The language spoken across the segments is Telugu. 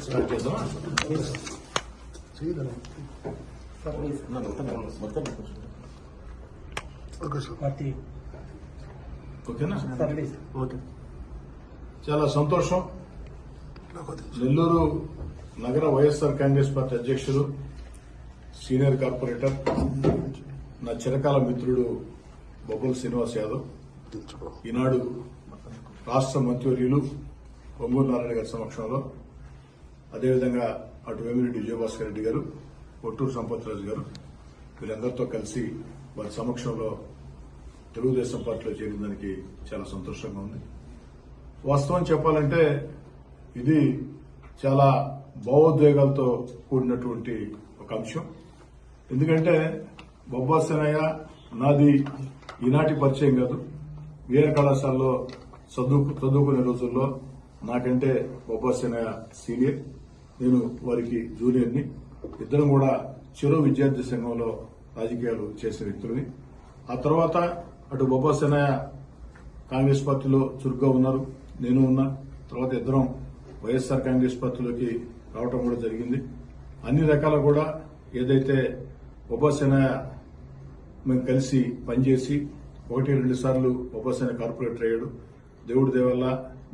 స్టార్ట్ చేద్దామా ఓకే సార్ పార్టీ ఓకేనా ఓకే చాలా సంతోషం. నెల్లూరు నగర వైఎస్ఆర్ కాంగ్రెస్ పార్టీ అధ్యక్షుడు సీనియర్ కార్పొరేటర్ నా చిరకాల మిత్రుడు బొబ్బుల శ్రీనివాస్ యాదవ్. ఈనాడు రాష్ట్ర మంత్రివర్యులు పొంగూరు నారాయణ గారి సమక్షంలో అదేవిధంగా అటు వేమిరెడ్డి విజయభాస్కర్ రెడ్డి గారు కొట్టూరు సంపత్రాజు గారు వీళ్ళందరితో కలిసి వారి సమక్షంలో తెలుగుదేశం పార్టీలో చేరిన దానికి చాలా సంతోషంగా ఉంది. వాస్తవం చెప్పాలంటే ఇది చాలా భావోద్వేగాలతో కూడినటువంటి ఒక అంశం. ఎందుకంటే బొబ్బాసేనయ్య నాది ఈనాటి పరిచయం కాదు. వేరే కళాశాలలో చదువు చదువుకునే రోజుల్లో నాకంటే బొబ్బాసేనయ్య సీనియర్. నేను వారికి జూనియర్ని ఇద్దరం కూడా చిరు విద్యార్థి సంఘంలో రాజకీయాలు చేసిన వ్యక్తులని. ఆ తర్వాత అటు బొబ్బాసనయ్య కాంగ్రెస్ పార్టీలో చురుగ్గా ఉన్నారు నేను ఉన్నా. తర్వాత ఇద్దరం వైఎస్ఆర్ కాంగ్రెస్ పార్టీలోకి రావటం కూడా జరిగింది. అన్ని రకాల కూడా ఏదైతే ఉపాసన మేము కలిసి పనిచేసి ఒకటి రెండు సార్లు ఉపాసన కార్పొరేటర్ అయ్యాడు. దేవుడి దేవల్ల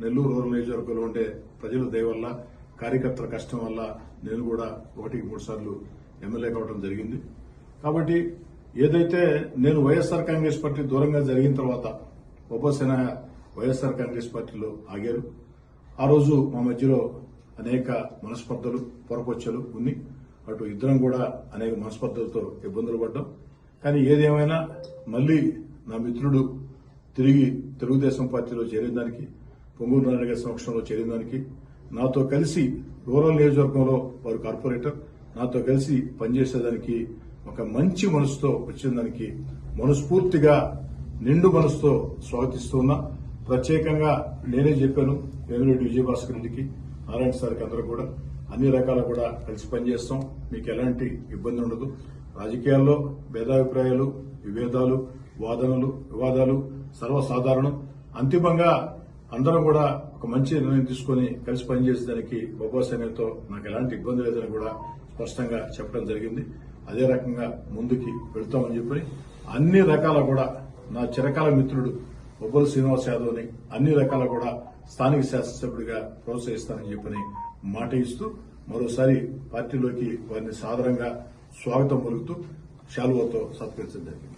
నెల్లూరు రూరల్ నియోజకవర్గంలో ఉండే ప్రజల దేవల్ల కార్యకర్తల కష్టం వల్ల నేను కూడా ఒకటికి మూడు సార్లు ఎమ్మెల్యే కావడం జరిగింది. కాబట్టి ఏదైతే నేను వైఎస్ఆర్ కాంగ్రెస్ పార్టీ దూరంగా జరిగిన తర్వాత ఉపసేన వైఎస్ఆర్ కాంగ్రెస్ పార్టీలో ఆగారు. ఆ రోజు మా మధ్యలో అనేక మనస్పర్ధలు పొరపొచ్చలు ఉన్ని అటు ఇద్దరం కూడా అనేక మనస్పర్ధలతో ఇబ్బందులు పడ్డాం. కానీ ఏదేమైనా మళ్ళీ నా మిత్రుడు తిరిగి తెలుగుదేశం పార్టీలో చేరిన దానికి పొంగూరు నారాయణ గారి సమక్షంలో చేరిన దానికి నాతో కలిసి రూరల్ నియోజకవర్గంలో వారు కార్పొరేటర్. నాతో కలిసి పనిచేసేదానికి ఒక మంచి మనసుతో వచ్చిన దానికి మనస్ఫూర్తిగా నిండు మనసుతో స్వాగతిస్తున్నా. ప్రత్యేకంగా నేనే చెప్పాను వేమిరెడ్డి విజయభాస్కర్ రెడ్డికి నారాయణ సార్కి అందరూ కూడా. అన్ని రకాల కూడా కలిసి పనిచేస్తాం. మీకు ఎలాంటి ఇబ్బంది ఉండదు. రాజకీయాల్లో భేదాభిప్రాయాలు విభేదాలు వాదనలు వివాదాలు సర్వసాధారణం. అంతిమంగా అందరం కూడా ఒక మంచి నిర్ణయం తీసుకుని కలిసి పనిచేసేదానికి బొబ్బా సైన్యంతో నాకు ఎలాంటి ఇబ్బంది లేదని కూడా స్పష్టంగా చెప్పడం జరిగింది. అదే రకంగా ముందుకి వెళ్తామని చెప్పి అన్ని రకాల కూడా నా చిరకాల మిత్రుడు బొబ్బల శ్రీనివాస్ యాదవ్ని అన్ని రకాల కూడా స్థానిక శాసనసభ్యుడిగా ప్రోత్సహిస్తానని చెప్పని మాట ఇస్తూ మరోసారి పార్టీలోకి వారిని సాధారణంగా స్వాగతం పలుకుతూ శాలువతో సత్కరించడం జరిగింది.